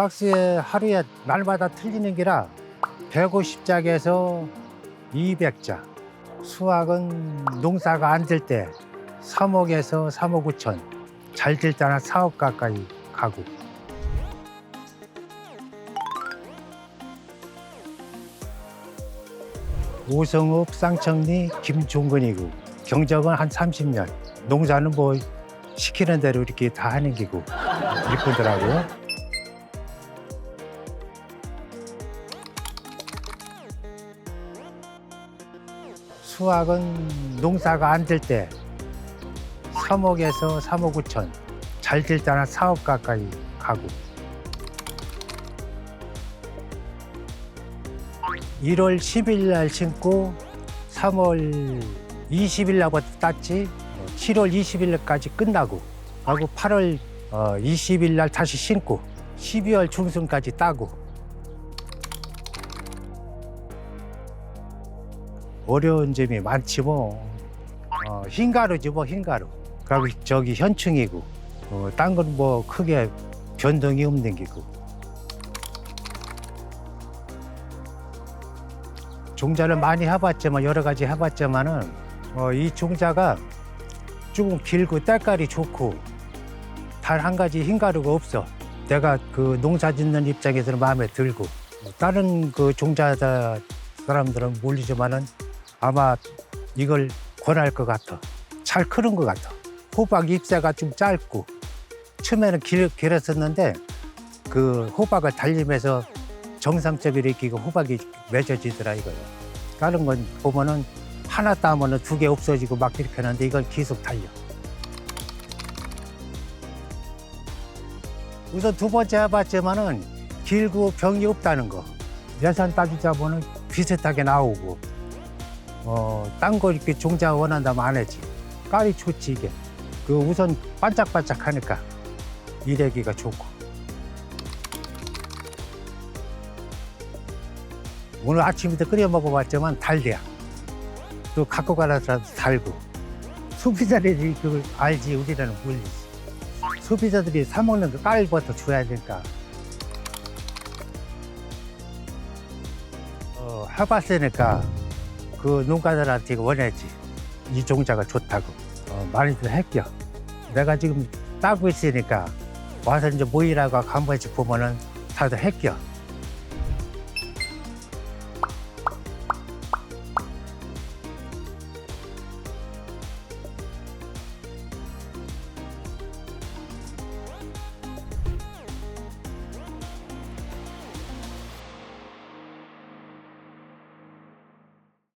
박스에 하루에 날마다 틀리는 게라 150장에서 200장. 수확은 농사가 안 될 때 3억에서 3억 9천. 잘 될 때는 4억 가까이 가고. 오성읍 쌍청리 김종근이고 경력은 한 30년. 농사는 뭐 시키는 대로 이렇게 다 하는 기고 이쁘더라고요. 수확은 농사가 안 될 때 3억에서 3억 9천. 잘 될 때는 4억 가까이 가고. 1월 10일 날 심고 3월 20일 날부터 땄지 7월 20일 날까지 끝나고 하고 8월 20일 날 다시 심고 12월 중순까지 따고 어려운 점이 많지 뭐 어, 흰가루지 뭐 흰가루 그리고 저기 현충이고 어, 딴건 뭐 크게 변동이 없는 기고 종자를 많이 해봤지만 여러 가지 해봤지만은 어, 이 종자가 조금 길고 때깔이 좋고 단 한 가지 흰가루가 없어. 내가 그 농사 짓는 입장에서는 마음에 들고 다른 그 종자자 사람들은 모르지만은 아마 이걸 권할 것 같아. 잘 크는 것 같아. 호박 잎새가 좀 짧고 처음에는 길, 길었었는데 그 호박을 달리면서 정상적으로 이렇게 호박이 맺어지더라 이거요. 다른 건 보면은 하나 따면은 두 개 없어지고 막 이렇게 하는데 이건 계속 달려. 우선 두 번째 해봤지만은 길고 병이 없다는 거. 예산 따지자 보면 비슷하게 나오고 어, 딴 거 이렇게 종자 원한다면 안 하지. 깔이 좋지 이게. 그 우선 반짝반짝 하니까 일하기가 좋고. 오늘 아침부터 끓여 먹어봤지만 달대야. 또 갖고 가라서 달고. 소비자들이 그걸 알지 우리라는 몰리지. 소비자들이 사 먹는 그 깔부터 줘야 되니까. 어, 해봤으니까 그 농가들한테 원하지. 이 종자가 좋다고. 어, 많이들 했겨. 내가 지금 따고 있으니까 와서 이제 모이라고 한 번씩 보면은 다들 했겨.